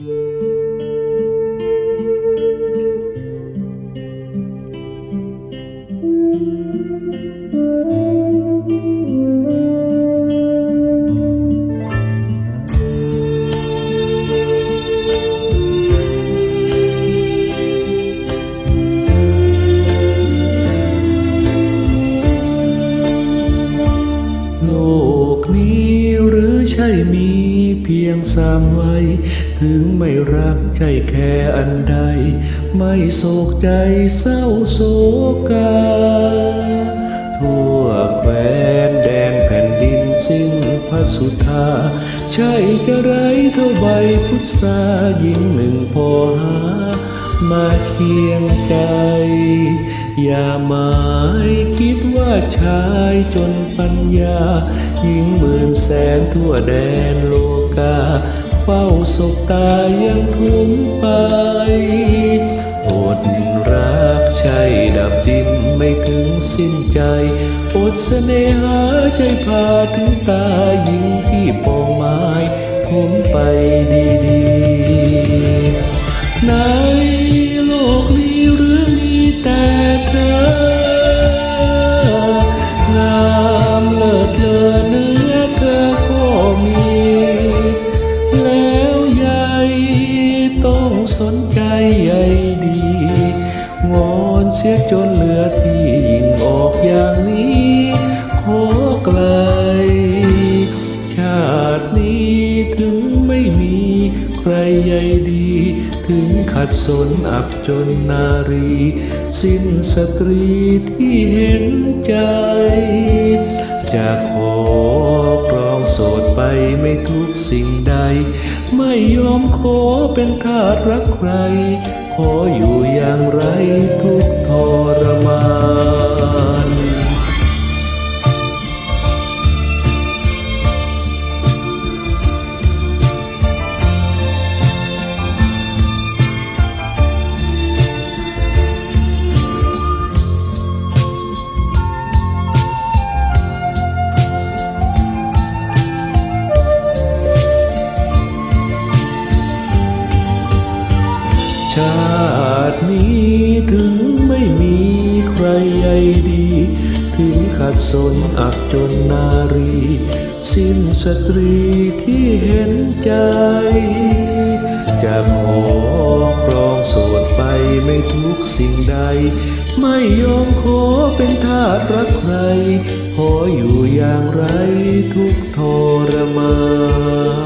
โล ช่มีเพียงสามไว้ ถึงไม่รักใช่แค่อันใด ไม่โศกใจเศร้าโศกา ทั่วแควนแดนแผ่นดินสิ้นพระสุธา ใช่จะไรเท่าใบพุทราหญิงหนึ่งพอหา มาเคียงใจ อย่าหมายคิดว่าชายจนปัญญา หญิงหมื่นแสนทั่วแดนโลกา เฝ้าศกตายังทุ่มไปอดรักใช่ดับดินไม่ถึงสิ้นใจอดเสน่หาใจพาถึงตาหญิงที่ปองไม้ผมไปดีๆใน ใยดี งอนเสียจนเหลือที่ยิ่งออกอย่างนี้ ขอไกล ชาตินี้ถึงไม่มีใครใยดี ถึงขัดสนอับจนนารี สิ้นสตรีที่เห็นใจ จะขอค โสดไปไม่ทุกสิ่งใด ไม่ยอมขอเป็นทาสรักใคร ขออยู่อย่างไรทุกทอ ชาตินี้ถึงไม่มีใครใยดี ถึงขัดสนอับจนนารี สิ้นสตรีที่เห็นใจ จะขอครองโสดไปไม่ทุกสิ่งใด ไม่ยอมขอเป็นทาสรักใคร ขออยู่อย่างไรทุกทรมาน